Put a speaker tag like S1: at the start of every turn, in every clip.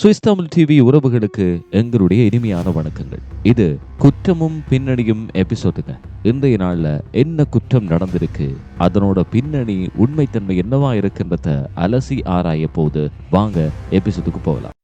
S1: Swiss Tamil TV உறவுகளுக்கு எங்களுடைய இனிமையான வணக்கங்கள். இது குற்றமும் பின்னணியும் எபிசோடுங்க. இன்றைய நாளில் என்ன குற்றம் நடந்திருக்கு அதனோட பின்னணி உண்மைத்தன்மை என்னவா இருக்குன்றத அலசி ஆராய போது வாங்க எபிசோடுக்கு போகலாம்.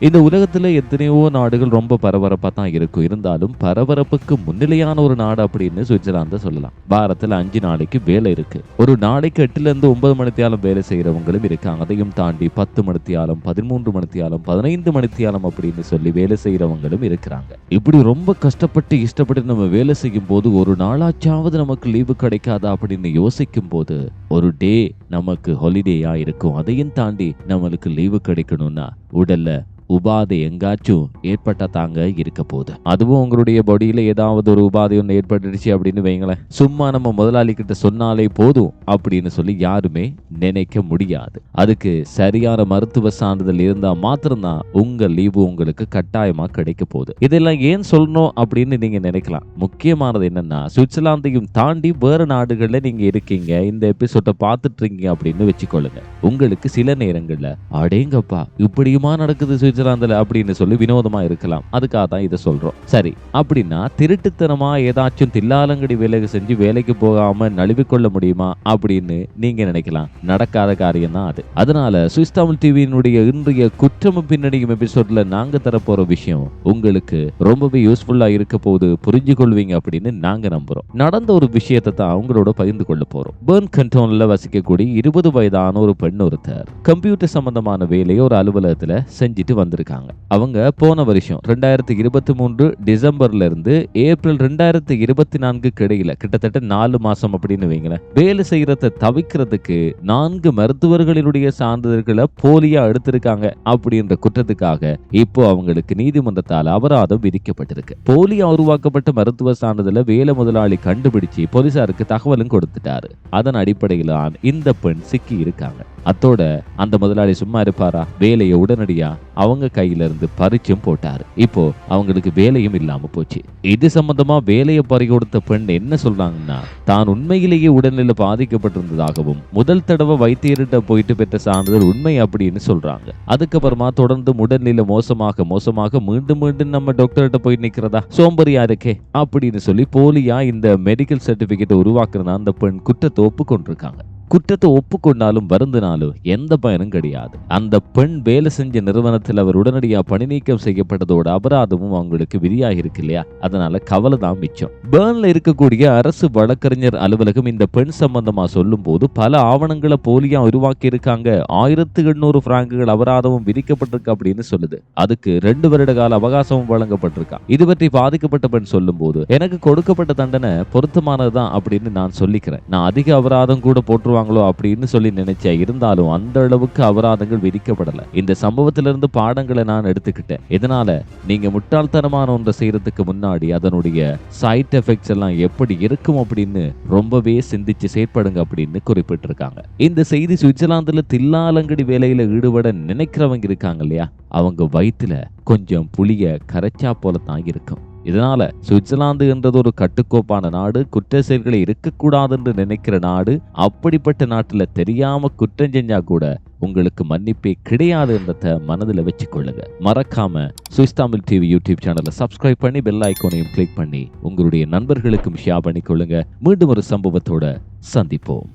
S1: இந்த உலகத்தில் எத்தனையோ நாடுகள் ரொம்ப பரபரப்பாக தான் இருக்கும். இருந்தாலும் பரபரப்புக்கு முன்னிலையான ஒரு நாடு அப்படின்னு சுவிட்சர்லாந்தை சொல்லலாம். பாரத்தில் அஞ்சு நாளைக்கு வேலை இருக்கு. ஒரு நாளைக்கு எட்டுலேருந்து ஒன்பது மணித்தியாலம் வேலை செய்கிறவங்களும் இருக்காங்க. அதையும் தாண்டி பத்து மணித்தியாலம் பதிமூன்று மணித்தியாலம் பதினைந்து மணித்தியாலம் அப்படின்னு சொல்லி வேலை செய்கிறவங்களும் இருக்கிறாங்க. இப்படி ரொம்ப கஷ்டப்பட்டு இஷ்டப்பட்டு நம்ம வேலை செய்யும் போது ஒரு நாளாச்சாவது நமக்கு லீவு கிடைக்காதா அப்படின்னு யோசிக்கும் போது ஒரு டே நமக்கு ஹாலிடேயா இருக்கும். அதையும் தாண்டி நம்மளுக்கு லீவு கிடைக்கணும்னா உடல்ல உபாதை எங்காச்சும் ஏற்பட்டதாங்க இருக்க போகுது. அதுவும் உங்களுடைய பாடியில ஏதாவது ஒரு உபாதை ஒன்று ஏற்பட்டுடுச்சு அப்படின்னு வைங்களேன். சும்மா நம்ம முதலாளி கிட்ட சொன்னாலே போதும் அப்படின்னு சொல்லி யாருமே நினைக்க முடியாது. அதுக்கு சரியான மருத்துவ சான்றிதழ் இருந்தா மாத்திரம்தான் உங்க லீவு உங்களுக்கு கட்டாயமா கிடைக்க போகுது. இதெல்லாம் ஏன் சொல்லணும் அப்படின்னு நீங்க நினைக்கலாம். முக்கியமானது என்னன்னா சுவிட்சர்லாந்தையும் தாண்டி வேற நாடுகள்ல நீங்க இருக்கீங்க. இந்த எபிசோட பார்த்துட்டு இருக்கீங்க அப்படின்னு வச்சுக்கொள்ளுங்க. உங்களுக்கு சில நேரங்கள்ல அடேங்கப்பா இப்படியுமா நடக்குது சுவிட்சர்லாந்துல? அப்படின்னு சொல்லி வினோதமா இருக்கலாம். அதுக்காக தான் இதை சொல்றோம். சரி அப்படின்னா திருட்டுத்தனமா ஏதாச்சும் தில்லாலங்கடி வேலைக்கு செஞ்சு வேலைக்கு போகாம நழுவிக்கொள்ள முடியுமா அப்படின்னு நீங்க நினைக்கலாம். நடக்காத காரியம் தான் அது. அதனால சுவிஸ் தமிழ் டிவியினுடைய இன்றைய குற்றமும் பின்னணியும் எபிசோட்ல நாங்க தரப்போற விஷயம் உங்களுக்கு ரொம்பவே யூஸ்ஃபுல்லா இருக்க போது புரிஞ்சு கொள்வீங்க அப்படின்னு நாங்க நம்புறோம். நடந்த ஒரு விஷயத்தை தான் அவங்களோட பகிர்ந்து கொள்ள போறோம். பேர்ன் கண்டோன்ல வசிக்கக்கூடிய இருபது வயதான ஒரு பெண் ஒருத்தர் கம்ப்யூட்டர் சம்பந்தமான வேலையை ஒரு அலுவலகத்துல செஞ்சுட்டு வந்திருக்காங்க. அவங்க போன வருஷம் ரெண்டாயிரத்தி இருபத்தி மூன்று டிசம்பர்ல இருந்து ஏப்ரல் ரெண்டாயிரத்தி இருபத்தி நான்குக்கு இடையில கிட்டத்தட்ட நாலு மாசம் அப்படின்னு வைங்களேன். வேலை செய்யறத தவிக்கிறதுக்கு நான்கு மருத்துவர்களினுடைய சான்றிதழ்களை போலியா எடுத்திருக்காங்க அப்படின்ற குற்றத்துக்காக இப்போ அவங்களுக்கு நீதிமன்றத்தால் அபராதம் விதிக்கப்பட்டிருக்கு. போலியா உருவாக்கப்பட்ட மருத்துவ சான்றிதழை வேலை முதலாளி கண்டுபிடிச்சு போலீசாருக்கு தகவலும் கொடுத்துட்டாரு. அதன் அடிப்படையில் இந்த பெண் சிக்கி இருக்காங்க அத்தோட அந்த முதலாளி சும்மா இருப்பாரா? வேலையை உடனடியா அவங்க கையில இருந்து பறிச்சும் போட்டாரு. இப்போ அவங்களுக்கு வேலையும் இல்லாம போச்சு. இது சம்பந்தமா வேலையை பறி கொடுத்த பெண் என்ன சொல்றாங்கன்னா தான் உண்மையிலேயே உடல்நிலை பாதிக்கப்பட்டிருந்ததாகவும் முதல் தடவை வைத்தியர்கிட்ட போயிட்டு பெற்ற சான்றிதழ் உண்மை அப்படின்னு சொல்றாங்க. அதுக்கப்புறமா தொடர்ந்து உடல்நிலை மோசமாக மோசமாக மீண்டும் மீண்டும் நம்ம டாக்டர்கிட்ட போய் நிக்கிறதா? சோம்பரியா இருக்கே? அப்படின்னு சொல்லி போலியா இந்த மெடிக்கல் சர்டிபிகேட் உருவாக்குறதா அந்த பெண் குற்றத்தை ஒப்புக்கொண்டிருக்காங்க குற்றத்தை ஒப்புக்கொண்டாலும் வருந்தினாலும் எந்த பயனும் கிடையாது. அந்த பெண் வேலை செஞ்ச நிறுவனத்தில் அவர் உடனடியா பணி நீக்கம் செய்யப்பட்டதோட அபராதமும் அவங்களுக்கு விதியாகி இருக்கு இல்லையா? அதனால கவலை தான் மிச்சம். பேர்ன்ல இருக்கக்கூடிய அரசு வழக்கறிஞர் அலுவலகம் இந்த பெண் சம்பந்தமா சொல்லும் போது பல ஆவணங்களை போலியா உருவாக்கி இருக்காங்க ஆயிரத்து எண்ணூறு பிராங்குகள் அபராதமும் விதிக்கப்பட்டிருக்கு அப்படின்னு சொல்லுது. அதுக்கு ரெண்டு வருட கால அவகாசமும் வழங்கப்பட்டிருக்கா. இது பற்றி பாதிக்கப்பட்ட பெண் சொல்லும் போது எனக்கு கொடுக்கப்பட்ட தண்டனை பொருத்தமானதுதான் அப்படின்னு நான் சொல்லிக்கிறேன். நான் அதிக அபராதம் கூட போட்டுருவாங்களோ அப்படின்னு சொல்லி நினைச்சேன். இருந்தாலும் அந்த அளவுக்கு அபராதங்கள் விதிக்கப்படல. இந்த சம்பவத்திலிருந்து பாடங்களை நான் எடுத்துக்கிட்டேன். இதனால நீங்க முட்டாள்தனமான ஒன்றை செய்யறதுக்கு முன்னாடி அதனுடைய சைட் எஃபெக்ட்ஸ் எல்லாம் எப்படி இருக்கும் அப்படின்னு ரொம்பவே சிந்திச்சு செயற்படுங்க அப்படின்னு குறிப்பிட்டிருக்காங்க. இந்த செய்தி சுவிட்சர்லாந்துல தில்லாலங்கடி வேலையில ஈடுபட நினைக்கிறவங்க இருக்காங்க இல்லையா? அவங்க வயித்துல கொஞ்சம் புளிய கரைச்சா போல தான் இருக்கும். இதனால சுவிட்சர்லாந்து என்றது ஒரு கட்டுக்கோப்பான நாடு குற்ற செயல்களை இருக்கக்கூடாது என்று நினைக்கிற நாடு அப்படிப்பட்ட நாட்டுல தெரியாம குற்றம் செஞ்சா கூட உங்களுக்கு மன்னிப்பே கிடையாது என்றத மனதில் வச்சுக்கொள்ளுங்க. மறக்காம சுவிஸ் தமிழ் டிவி யூடியூப் சேனலை சப்ஸ்கிரைப் பண்ணி பெல் ஐக்கோனையும் கிளிக் பண்ணி உங்களுடைய நண்பர்களுக்கும் ஷேர் பண்ணிக்கொள்ளுங்க. மீண்டும் ஒரு சம்பவத்தோட சந்திப்போம்.